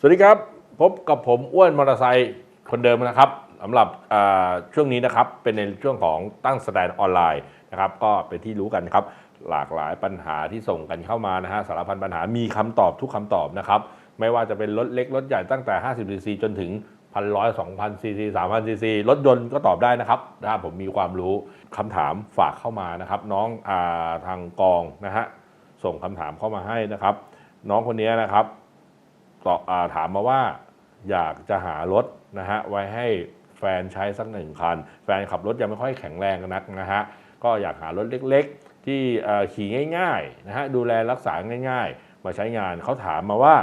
สวัสดีครับ พบกับผมอ้วนมอเตอร์ไซค์คนเดิมนะครับสำหรับช่วงนี้นะครับเป็นในช่วงของตั้งสแตนออนไลน์นะครับก็เป็นที่รู้กันครับ หลากหลายปัญหาที่ส่งกันเข้ามานะฮะสารพันปัญหามีคำตอบทุกคำตอบนะครับไม่ว่าจะเป็นรถเล็กรถใหญ่ตั้งแต่ 50 cc จนถึงพันร้อยสองพันซีซีสามพันซีซีรถยนต์ก็ตอบได้นะครับถ้าผมมีความรู้คำถามฝากเข้ามานะครับ น้องอาทางกองนะฮะส่งคำถามเข้ามาให้นะครับ น้องคนนี้นะครับ ตอบอถามมาว่าอยากจะหารถนะฮะไว้ให้แฟนใช้สักหนึ่งคัน แฟนขับรถยังไม่ค่อยแข็งแรงนักนะฮะก็อยากหารถเล็กๆ ที่ขี่ง่ายๆนะฮะดูแลรักษาง่ายๆ มาใช้งานเขาถามมาว่า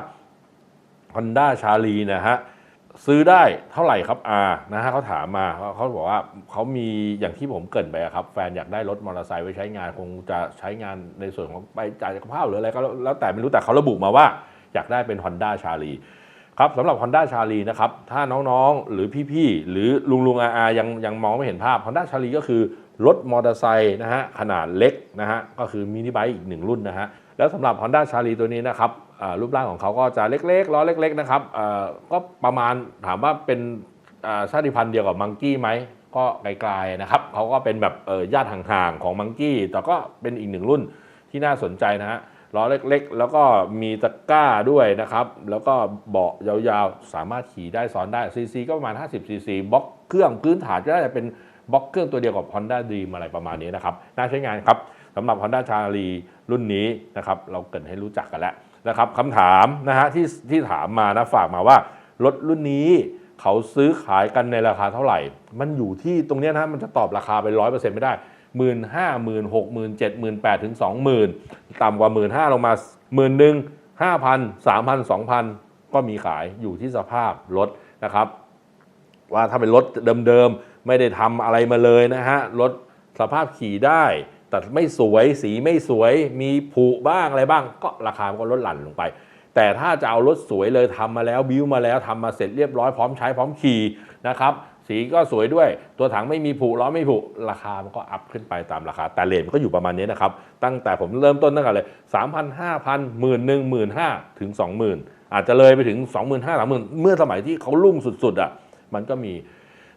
Honda ชาลีนะฮะซื้อได้เท่าไหร่ครับอานะฮะเขาถามมาเขาบอกว่าเขามีอย่างที่ผมเกรินไปครับ แฟนอยากได้รถมอเตอร์ไซค์ไว้ใช้งานคงจะใช้งานในส่วนของไปจ่ายกับข้าวหรืออะไรก็แล้วแต่ไม่รู้แต่เขาระบุมาว่า อยากได้เป็น Honda ชาลีครับสำหรับ Honda ชาลีนะครับถ้าน้องๆ หรือพี่ๆ หรือลุงลุงอาอายังยังมองไม่เห็นภาพ Honda ชาลีก็คือรถมอเตอร์ไซค์นะฮะขนาดเล็กนะฮะก็คือมินิไบค์อีกหนึ่งรุ่นนะฮะแล้วสำหรับ Honda ชาลีตัวนี้นะครับรูปร่างของเขาก็จะเล็กๆล้อเล็กๆนะครับก็ประมาณถามว่าเป็นชาติพันธุ์เดียวกับมังกี้ไหมก็ไกลๆนะครับเขาก็เป็นแบบญาติห่างๆของมังกี้แต่ก็เป็นอีกหนึ่งรุ่นที่น่าสนใจนะฮะ ล้อเล็กๆ แล้วก็มีตะกร้าด้วยนะครับ แล้วก็เบาะยาวๆ สามารถขี่ได้ซ้อนได้ซีซีก็ประมาณ 50ซีซีบล็อกเครื่องพื้นฐานก็น่าจะเป็นบล็อกเครื่องตัวเดียวกับ Honda Dream อะไรประมาณนี้นะครับน่าใช้งานครับสำหรับ Honda c h a r l i รุ่นนี้นะครับเราเกินให้รู้จักกันแล้วนะครับคำถามนะฮะที่ที่ถามมานะฝากมาว่ารถรุ่นนี้เขาซื้อขายกันในราคาเท่าไหร่ มันอยู่ที่ตรงเนี้ยนะมันจะตอบราคาไปร้อยเปอร์เซ็นต์ไม่ได้ หมื่นห้าหมื่นหกหมื่นเจ็ดหมื่นแปดถึงสองหมื่นต่ำกว่าหมื่นห้าลงมาหมื่นหนึ่งห้าพันสามพันสองพันก็มีขายอยู่ที่สภาพรถนะครับ ว่าถ้าเป็นรถเดิมๆ ไม่ได้ทำอะไรมาเลยนะฮะ รถสภาพขี่ได้แต่ไม่สวยสีไม่สวยมีผุบ้างอะไรบ้าง ก็ราคามันก็ลดหลั่นลงไป แต่ถ้าจะเอารถสวยเลยทำมาแล้วบิวมาแล้วทำมาเสร็จเรียบร้อยพร้อมใช้พร้อมขี่นะครับ สีก็สวยด้วย ตัวถังไม่มีผุล้อไม่ผุราคามันก็อัพขึ้นไปตามราคา แต่เลนมันก็อยู่ประมาณนี้นะครับ ตั้งแต่ผมเริ่มต้นตั้งแต่เลย3 0 0 0 5,000หมื่นหนึ่งหมื่นห้าถึง20,000อาจจะเลยไปถึง25,000 30,000เมื่อสมัยที่เขาลุ่งสุดๆอะมันก็มี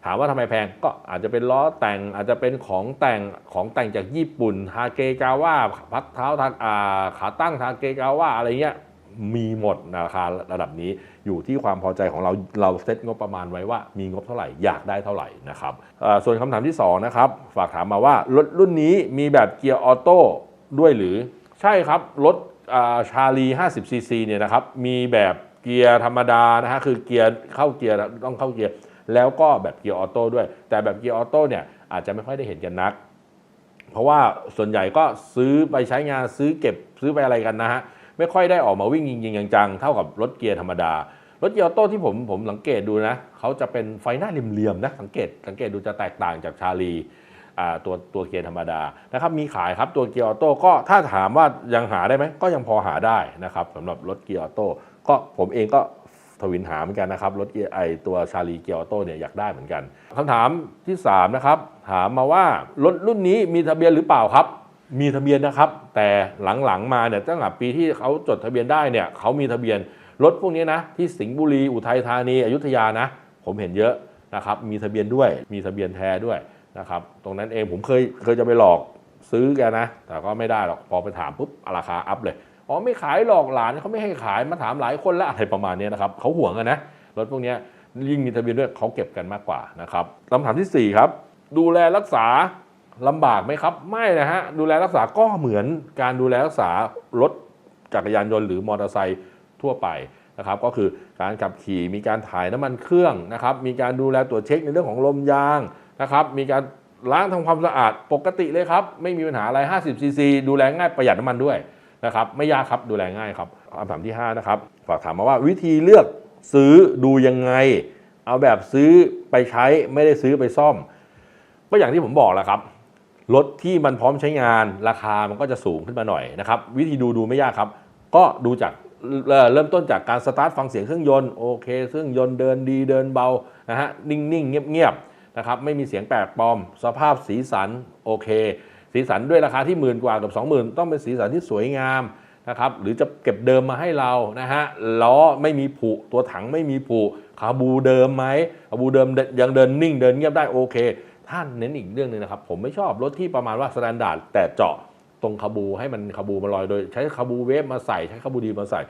ถามว่าทำไมแพงก็อาจจะเป็นล้อแต่งอาจจะเป็นของแต่งของแต่งจากญี่ปุ่น ทาเกกาว่าพักเท้าทาอ่าขาตั้งทาเกกาว่าอะไรเงี้ย มีหมดราคาระดับนี้อยู่ที่ความพอใจของเราเราเซตงบประมาณไว้ว่ามีงบเท่าไหร่อยากได้เท่าไหร่นะครับส่วนคำถามที่สองนะครับฝากถามมาว่ารถรุ่นนี้มีแบบเกียร์ออโต้ด้วยหรือใช่ครับรถชาลี 50cc เนี่ยนะครับมีแบบเกียร์ธรรมดานะฮะคือเกียร์เข้าเกียร์ต้องเข้าเกียร์แล้วก็แบบเกียร์ออโต้ด้วย แต่แบบเกียร์ออโต้เนี่ยอาจจะไม่ค่อยได้เห็นกันนัก เพราะว่าส่วนใหญ่ก็ซื้อไปใช้งานซื้อเก็บซื้อไปอะไรกันนะฮะ ไม่ค่อยได้ออกมาวิ่งจริงๆจังๆเท่ากับรถเกียร์ธรรมดา รถเกียร์ออโต้ที่ผมผมสังเกตดูนะเขาจะเป็นไฟหน้าเหลี่ยมๆนะสังเกตสังเกตดูจะแตกต่างจากชาลีอ่าตัวตัวเกียร์ธรรมดานะครับมีขายครับตัวเกียร์ออโต้ก็ถ้าถามว่ายังหาได้ไหมก็ยังพอหาได้นะครับสำหรับรถเกียร์ออโต้ก็ผมเองก็ทวินหาเหมือนกันนะครับรถเกียร์ไอตัวชาลีเกียร์ออโต้เนี่ยอยากได้เหมือนกันคำถามที่สามนะครับ ถามมาว่ารถรุ่นนี้มีทะเบียนหรือเปล่าครับ มีทะเบียนนะครับ แต่หลังๆมาเนี่ยตั้งแต่ปีที่เขาจดทะเบียนได้เนี่ยเขามีทะเบียนรถพวกนี้นะที่สิงห์บุรีอุทัยธานีอยุธยานะ ผมเห็นเยอะนะครับมีทะเบียนด้วยมีทะเบียนแท้ด้วยนะครับตรงนั้นเองผมเคยเคยจะไปหลอกซื้อแกนะ แต่ก็ไม่ได้หรอกพอไปถามปุ๊บราคาอัพเลยอ๋อไม่ขายหลอกหลานเขาไม่ให้ขายมาถามหลายคนแล้วอะไรประมาณนี้นะครับเขาห่วงกันนะรถพวกนี้ยยิ่งมีทะเบียนด้วยเขาเก็บกันมากกว่านะครับคำถามที่ 4 ครับ ดูแลรักษา ลำบากไหมครับ ไม่นะฮะ ดูแลรักษาก็เหมือนการดูแลรักษารถจักรยานยนต์หรือมอเตอร์ไซค์ทั่วไปนะครับก็คือการขับขี่มีการถ่ายน้ำมันเครื่องนะครับมีการดูแลตรวจเช็คในเรื่องของลมยางนะครับมีการล้างทำความสะอาดปกติเลยครับ ไม่มีปัญหาอะไร 50ซีซีดูแลง่ายประหยัดน้ำมันด้วยนะครับไม่ยากครับดูแลง่ายครับคำถามที่ 5 นะครับ ฝากถามมาว่าวิธีเลือกซื้อดูยังไง เอาแบบซื้อไปใช้ไม่ได้ซื้อไปซ่อม ก็อย่างที่ผมบอกแหละครับ รถที่มันพร้อมใช้งานราคามันก็จะสูงขึ้นมาหน่อยนะครับ วิธีดูดูไม่ยากครับ ก็ดูจากเริ่มต้นจากการสตาร์ทฟังเสียงเครื่องยนต์โอเคเครื่องยนต์เดินดีเดินเบานะฮะนิ่งๆ เงียบๆนะครับไม่มีเสียงแปลกปลอม สภาพสีสันโอเค สีสันด้วยราคาที่หมื่นกว่ากับ 20,000 ต้องเป็นสีสันที่สวยงามนะครับหรือจะเก็บเดิมมาให้เรานะฮะล้อไม่มีผุตัวถังไม่มีผุคาบูเดิมไหมคาบูเดิมยังเดินนิ่งเดินเงียบได้โอเค ท่านเน้นอีกเรื่องหนึ่งนะครับ ผมไม่ชอบรถที่ประมาณว่าสแตนดาร์ดแต่เจาะตรงคาบูให้มันคาบูมาลอยโดย ใช้คาบูเวฟมาใส่ใช้คาบูดีมาใส่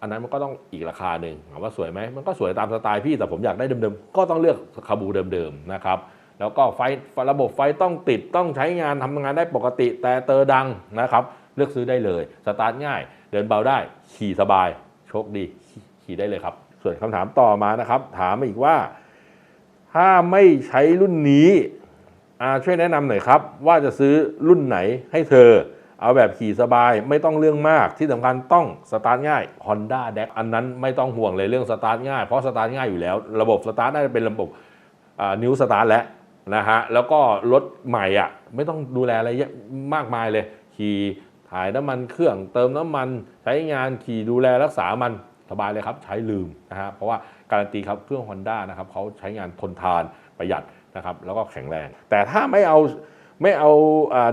อันนั้นมันก็ต้องอีกราคาหนึ่งถามว่าสวยไหมมันก็สวยตามสไตล์พี่แต่ผมอยากได้เดิมๆก็ต้องเลือกคาบูเดิมๆนะครับแล้วก็ไฟระบบไฟต้องติดต้องใช้งานทำงานได้ปกติ แต่เตอร์ดังนะครับเลือกซื้อได้เลยสตาร์ทง่าย เดินเบาได้ขี่สบายโชคดีขี่ได้เลยครับ ส่วนคำถามต่อมานะครับ ถามมาอีกว่า ถ้าไม่ใช้รุ่นนี้ช่วยแนะนำหน่อยครับ ว่าจะซื้อรุ่นไหนให้เธอ เอาแบบขี่สบายไม่ต้องเรื่องมากที่สำคัญต้องสตาร์ทง่าย Honda d e c อันนั้นไม่ต้องห่วงเลยเรื่องสตาร์ทง่าย เพราะสตาร์ทง่ายอยู่แล้ว ระบบสตาร์ทน่าจะเป็นระบบนิ้วสตาร์ทแล้วนะฮะแล้วก็รถใหม่อะไม่ต้องดูแลอะไรมากมายเลย ขี่ถ่ายน้ำมันเครื่องเติมน้ำมันใช้งานขี่ดูแลรักษามัน สบายเลยครับ ใช้ลืมนะฮะเพราะว่าการันตีครับเครื่อง Honda นะครับเขาใช้งานทนทานประหยัดนะครับแล้วก็แข็งแรง แต่ถ้าไม่เอาไม่เอา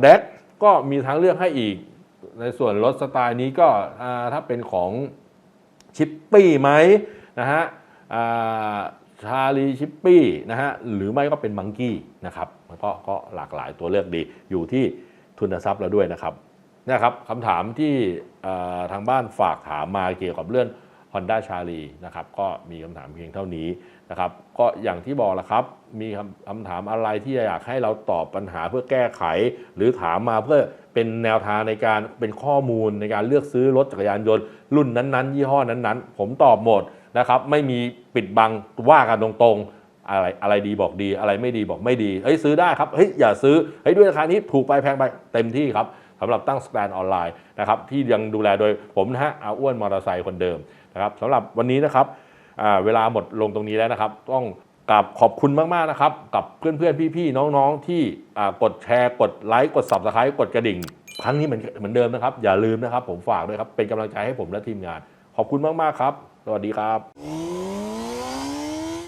แดกก็มีทางเลือกให้อีก ในส่วนรถสไตล์นี้ก็ถ้าเป็นของชิปปี้ไหมนะฮะชาลีชิปปี้นะฮะหรือไม่ก็เป็นมังกี้นะครับก็ก็หลากหลายตัวเลือกดีอยู่ที่ทุนทรัพย์เราด้วยนะครับนะครับคำถามที่ทางบ้านฝากถามมาเกี่ยวกับเรื่อง Honda c h a r l i นะครับก็มีคำถามเพียงเท่านี้นะครับก็อย่างที่บอกแล้วครับ มีคำคำถามอะไรที่อยากให้เราตอบปัญหาเพื่อแก้ไข หรือถามมาเพื่อเป็นแนวทางในการเป็นข้อมูลในการเลือกซื้อรถจักรยานยนต์ รุ่นนั้นๆ ยี่ห้อนั้นๆ ผมตอบหมดนะครับไม่มีปิดบังว่ากันตรงๆ อะไรอะไรดีบอกดีอะไรไม่ดีบอกไม่ดีเฮ้ยซื้อได้ครับเฮ้ยอย่าซื้อเฮ้ยด้วยราคานี้ถูกไปแพงไปเต็มที่ครับสำหรับตั้งสแตนออนไลน์นะครับที่ยังดูแลโดยผมนะฮะอาอ้วนมอเตอร์ไซค์คนเดิม นะครับสำหรับวันนี้นะครับเวลาหมดลงตรงนี้แล้วนะครับ ต้องกราบขอบคุณมากๆนะครับ กับเพื่อนๆพี่ๆน้องๆ ที่กดแชร์กดไลค์กด subscribe กดกระดิ่ง ครั้งนี้เหมือนเหมือนเดิมนะครับ อย่าลืมนะครับ ผมฝากด้วยครับเป็นกำลังใจให้ผมและทีมงาน ขอบคุณมากๆครับ สวัสดีครับ